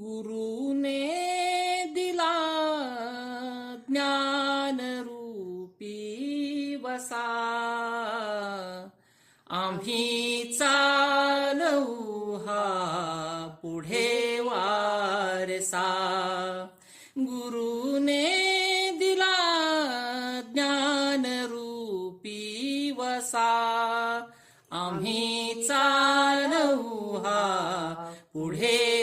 गुरुने दिला ज्ञान रूपी वसा. आम्ही चालवू हा पुढे वारसा. गुरुने दिला ज्ञान रूपी वसा. आम्ही चालवू हा पुढे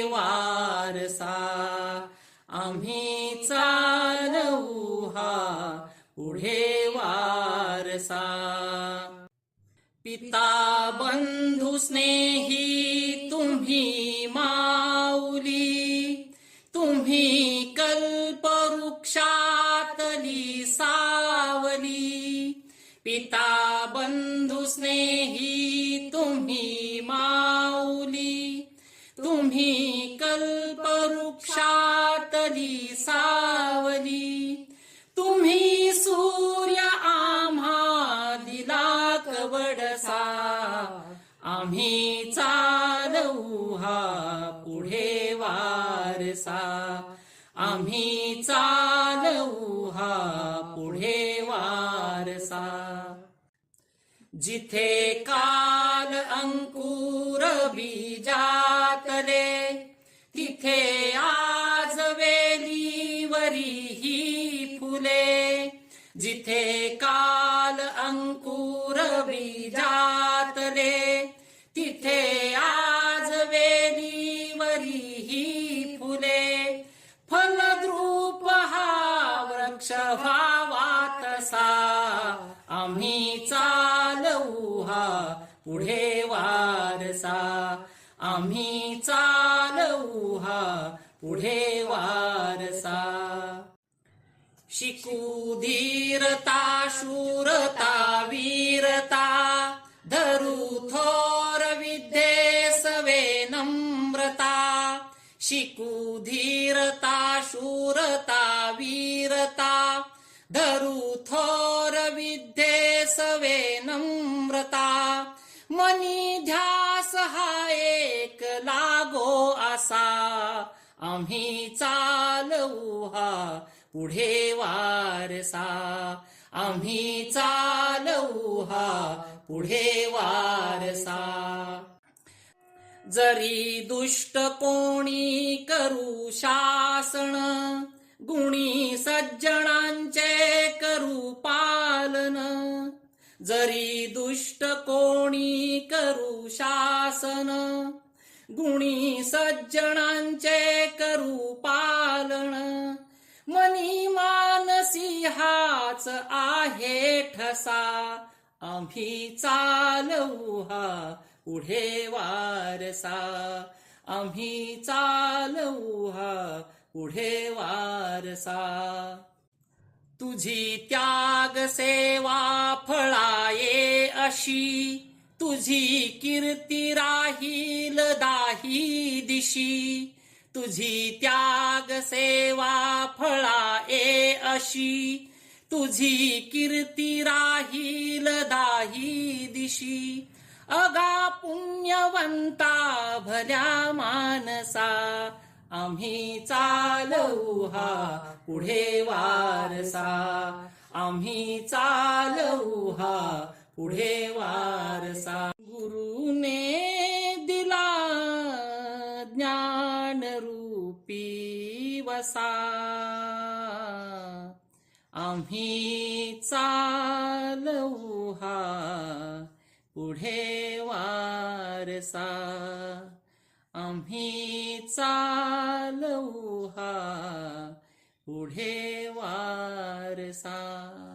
चालवू हा पुढे वारसा। पिता बंधू स्नेही तुम्ही माऊली। तुम्ही कल्पवृक्षातली सावली। पिता बंधू स्नेही तुम्ही माऊली। तुम्ही कल्पवृक्षा सावली तुम्ही सूर्य आम्हा दिला कवडसा. आम्ही चालवू हा पुढे वारसा. आम्ही चालवू हा पुढे वारसा. जिथे काल अंकुर बीजातले तिथे जिथे काल अंकुर बीजातले तिथे आज वेलीवरी ही फुले. फलद्रूप हा वृक्ष व्हावा तसा आम्ही चालवू हा पुढे वारसा. आम्ही चालवू हा पुढे वारसा. शिकू धीरता शूरता वीरता धरू थोर विद्येसवे नम्रता शिकू धीरता शूरता वीरता धरू थोर विद्येसवे नम्रता मनी ध्यास हा एक लागो असा आम्ही चालवू हा पुढे वारसा आम्ही चालवू हा पुढे वारसा. जरी दुष्ट कोणी करू शासन गुणी सज्जनांचे करू पालन. जरी दुष्ट कोणी करू शासन गुणी सज्जनांचे करू हाच आहे ठसा. आम्ही चालवू हा पुढे वारसा. आम्ही चालवू हा पुढे वारसा. तुझी त्याग सेवा फळाये अशी. तुझी कीर्ती राहील दाही दिशी. तुझी त्याग सेवा फळाये अशी. तुझी कीर्ती राहील दाही दिशी. अगा पुण्यवंता भल्या मानसा. आम्ही चालवू हा पुढे वारसा. आम्ही चालवू हा पुढे वारसा. गुरुने दिला ज्ञान रूपी वसा. आम्ही चालवू हा पुढे वारसा. आम्ही चालवू हा पुढे वारसा.